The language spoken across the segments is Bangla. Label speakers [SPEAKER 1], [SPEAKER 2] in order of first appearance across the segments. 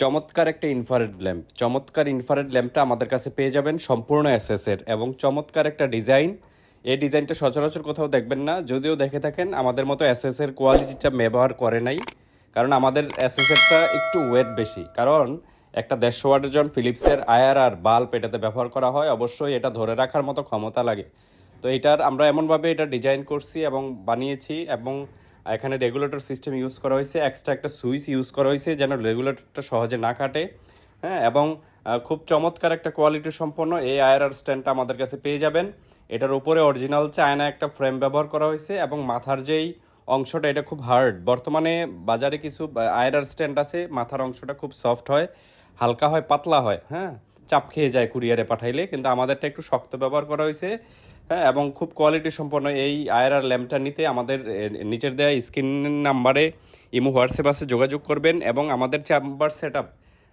[SPEAKER 1] চমৎকার একটা ইনফ্রারেড ল্যাম্প চমৎকার ইনফ্রারেড ল্যাম্পটা আমাদের কাছে পেয়ে যাবেন সম্পূর্ণ এসএসের এবং চমৎকার একটা ডিজাইন এই ডিজাইনটা সচরাচর কোথাও দেখবেন না, যদিও দেখে থাকেন, আমাদের মতো এসএসের কোয়ালিটিটা ব্যবহার করে নাই। কারণ আমাদের এসএসএরটা একটু ওয়েট বেশি। কারণ একটা দেড়শো ওয়াটের জন ফিলিপসের আয়ার আর বাল্ব এটাতে ব্যবহার করা হয়, অবশ্যই এটা ধরে রাখার মতো ক্ষমতা লাগে। তো এটার আমরা এমনভাবে এটা ডিজাইন করছি এবং বানিয়েছি এবং এখানে রেগুলেটর সিস্টেম ইউজ করা হয়েছে এক্সট্রা একটা সুইচ ইউজ করা হয়েছে যেন রেগুলেটরটা সহজে না কাটে। হ্যাঁ এবং খুব চমৎকার একটা কোয়ালিটি সম্পন্ন এই আয়ার আর স্ট্যান্ডটা আমাদের কাছে পেয়ে যাবেন। এটার উপরে অরিজিনাল চায়না একটা ফ্রেম ব্যবহার করা হয়েছে এবং মাথার যেই অংশটা, এটা খুব হার্ড বর্তমানে বাজারে কিছু আয়রার স্ট্যান্ড আছে, মাথার অংশটা খুব সফট হয়, হালকা হয়, পাতলা হয়। হ্যাঁ চাপ খেয়ে যায় কুরিয়ারে পাঠাইলে, কিন্তু আমাদেরটা একটু শক্ত ব্যবহার করা হয়েছে হ্যাঁ এবং খুব কোয়ালিটি সম্পন্ন এই আয়রার ল্যাম্পটা নিতে আমাদের নিচের দেওয়া স্ক্রিন নাম্বারে ইমো, হোয়াটসঅ্যাপ আছে, যোগাযোগ করবেন, এবং আমাদের চাম্বার সেট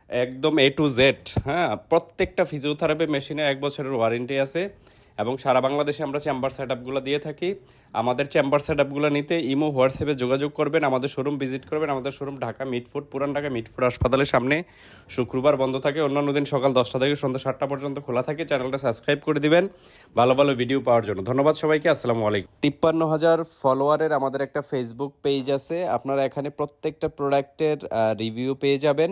[SPEAKER 1] একদম এ টু জেড হ্যাঁ প্রত্যেকটা ফিজিওথেরাপি মেশিনে এক বছরের ওয়ারেন্টি আছে। এবং সারা বাংলাদেশে আমরা চেম্বার সেট আপগুলো দিয়ে থাকি। আমাদের চেম্বার সেট আপগুলো নিতে ইমো, হোয়াটসঅ্যাপে যোগাযোগ করবেন, আমাদের শোরুম ভিজিট করবেন। আমাদের শোরুম ঢাকা মিটফুড পুরান ঢাকা মিটফুড হাসপাতালের সামনে। শুক্রবার বন্ধ থাকে, অন্যান্য দিন সকাল দশটা থেকে সন্ধ্যা সাতটা পর্যন্ত খোলা থাকে। চ্যানেলটা সাবস্ক্রাইব করে দিবেন। ভালো ভালো ভিডিও পাওয়ার জন্য। ধন্যবাদ সবাইকে, আসসালামু আলাইকুম। তিপ্পান্ন হাজার ফলোয়ারের আমাদের একটা ফেসবুক পেজ আছে। আপনারা এখানে প্রত্যেকটা প্রোডাক্টের রিভিউ পেয়ে যাবেন।